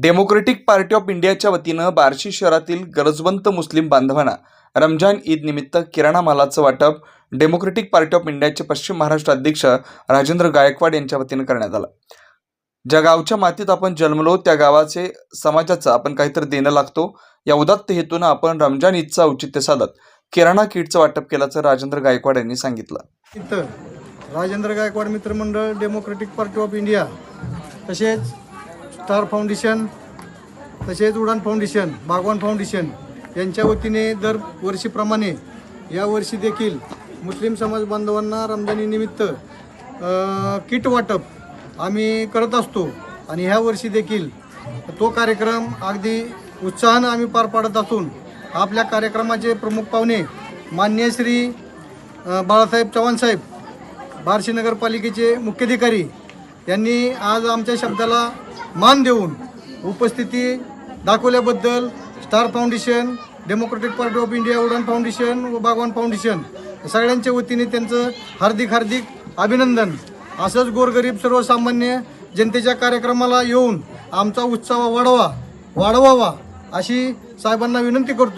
Democratic party of इंडियाच्या वतीनं बार्शी शहरातील गरजवंत मुस्लिम बांधवांना रमजान ईद निमित्त किराणा मालाचं वाटप डेमोक्रेटिक पार्टी ऑफ इंडियाचे पश्चिम महाराष्ट्र अध्यक्ष राजेंद्र गायकवाड यांच्या वतीनं करण्यात आलं. ज्या गावच्या मातीत आपण जन्मलो त्या गावाचे समाजाचं आपण काहीतरी देणं लागतो. या उदात्त हेतूनं आपण रमजान ईदचं औचित्य साधत किराणा किटचं वाटप केल्याचं राजेंद्र गायकवाड यांनी सांगितलं. राजेंद्र गायकवाड मित्रमंडळ डेमोक्रेटिक पार्टी ऑफ इंडिया तसेच स्टार फाउंडेशन तसेच उडान फाउंडेशन बागवान फाउंडेशन यांच्या वतीने दर वर्षीप्रमाणे यावर्षी देखील मुस्लिम समाज बांधवांना रमजानीनिमित्त किट वाटप आम्ही करत असतो. आणि ह्या वर्षी देखील तो कार्यक्रम अगदी उत्साहानं आम्ही पार पाडत असून आपल्या कार्यक्रमाचे प्रमुख पाहुणे मान्य श्री बाळासाहेब चव्हाणसाहेब बार्शी नगरपालिकेचे मुख्याधिकारी यांनी आज आमच्या शब्दाला मान देऊन उपस्थिती दाखवल्याबद्दल Star Foundation Democratic Party of India Udaan Foundation व बागवान फाउंडेशन सगळ्यांच्या वतीने त्यांचं हार्दिक हार्दिक अभिनंदन. असंच गोरगरीब सर्वसामान्य जनतेच्या कार्यक्रमाला येऊन आमचा उत्साह वाढवा वाढवावा अशी साहेबांना विनंती करतो.